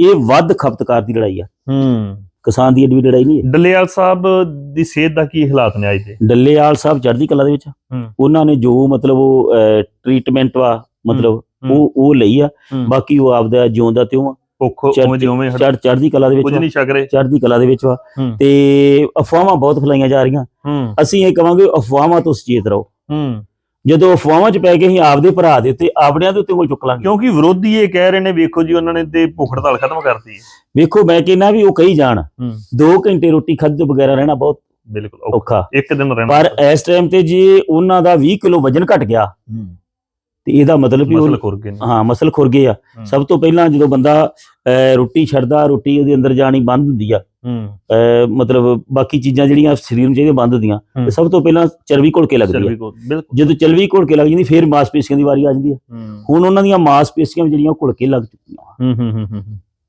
ਇਹ ਵੱਧ ਖਪਤਕਾਰ ਦੀ ਲੜਾਈ ਆ। ਹੂੰ। ਕਿਸਾਨ ਦੀ ਵੀ ਲੜਾਈ ਨਹੀਂ ਹੈ। ਡੱਲੇਵਾਲ ਸਾਹਿਬ ਦੀ ਸਿਹਤ ਦਾ ਕੀ ਹਾਲਾਤ ਨੇ ਅੱਜ ਦੇ? ਡੱਲੇਵਾਲ ਸਾਹਿਬ ਚੜ੍ਹਦੀ ਕਲਾ ਦੇ ਵਿੱਚ। ਉਹਨਾਂ ਨੇ ਜੋ ਮਤਲਬ ਉਹ ਟ੍ਰੀਟਮੈਂਟ ਵਾ ਮਤਲਬ। ਉਹ ਉਹ ਲਈ ਆ। ਬਾਕੀ ਉਹ ਆਪਦਾ ਜਿਉਂਦਾ ਤਿਉਂ ਆ। ਭੁੱਖ ਉਵੇਂ ਦੀ ਉਵੇਂ ਚੜ੍ਹ ਚੜ੍ਹਦੀ ਕਲਾ ਦੇ ਵਿੱਚ ਕੁਝ। ਨਹੀਂ ਛਕ ਰਹੇ। ਚੜ੍ਹਦੀ ਕਲਾ ਦੇ ਵਿੱਚ ਵਾ। ਤੇ ਅਫਵਾਹਾਂ ਬਹੁਤ ਫੈਲਾਈਆਂ ਜਾ ਰਹੀਆਂ। ਅਸੀਂ ਇਹ ਕਵਾਂਗੇ ਅਫਵਾਹਾਂ ਤੋਂ ਸੁਚੇਤ ਰਹੋ। ਹੂੰ। ਜਦੋਂ ਅਫਵਾਹਾਂ 'ਚ ਪੈ ਕੇ ਅਸੀਂ ਆਪਦੇ ਭਰਾ ਦੇ ਉੱਤੇ ਆਪਣਿਆਂ ਦੇ ਉੱਤੇ ਉਂਗਲ ਚੁੱਕ ਲਾਂਗੇ। ਕਿਉਂਕਿ ਵਿਰੋਧੀ ਇਹ ਕਹਿ ਰਹੇ ਨੇ ਵੇਖੋ ਜੀ ਉਹਨਾਂ ਨੇ ਤੇ ਭੁੱਖ ਹੜਤਾਲ ਖਤਮ ਕਰਤੀ ਹੈ। ਵੇਖੋ ਮੈਂ ਕਹਿੰਦਾ ਵੀ ਉਹ ਕਹੀ ਜਾਣ। ਹੂੰ। 2 ਘੰਟੇ ਰੋਟੀ ਖਾਧੇ ਤੋਂ ਬਗੈਰ ਰਹਿਣਾ ਬਹੁਤ ਬਿਲਕੁਲ ਔਖਾ। ਇੱਕ ਦਿਨ ਰਹਿਣਾ ਪਰ ਇਸ ਟਾਈਮ ਤੇ ਜੇ ਉਹਨਾਂ ਦਾ 20 ਕਿਲੋ ਵਜਨ ਘਟ ਗਿਆ ਹੂੰ। ਤੇ ਇਹਦਾ ਮਤਲਬ ਵੀ ਮਸਲ ਖੁਰ ਗਏ ਹਾਂ ਮਸਲ ਖੁਰ ਗਏ ਆ। ਹੂੰ। ਸਭ ਤੋਂ ਪਹਿਲਾਂ ਜਦੋਂ ਬੰਦਾ ਰੋਟੀ ਛੱਡਦਾ ਰੋਟੀ ਉਹਦੇ ਅੰਦਰ ਜਾਣੀ ਬੰਦ ਹੁੰਦੀ ਆ। ਹੂੰ ਮਤਲਬ ਬਾਕੀ ਚੀਜ਼ਾਂ ਜਿਹੜੀਆਂ ਸਰੀਰ ਨੂੰ ਚਾਹੀਦੀਆਂ ਬੰਦ ਹੁੰਦੀਆਂ ਹੂੰ। ਤੇ ਸਭ ਤੋਂ ਪਹਿਲਾਂ ਚਰਬੀ ਘੁਲ ਕੇ ਲੱਗਦੀ ਬਿਲਕੁਲ। ਜਦੋਂ ਚਰਬੀ ਘੁਲ ਕੇ ਲੱਗ ਜਾਂਦੀ ਫਿਰ ਮਾਸਪੇਸ਼ੀਆਂ ਦੀ ਵਾਰੀ ਆ ਜਾਂਦੀ ਹੂੰ। ਹੁਣ ਉਹਨਾਂ ਦੀਆਂ ਮਾਸਪੇਸ਼ੀਆਂ ਜਿਹੜੀਆਂ ਘੁਲ ਕੇ ਲੱਗ ਚੁੱਕੀਆਂ। ਹੂੰ ਹੂੰ ਹੂੰ, ਹੂੰ।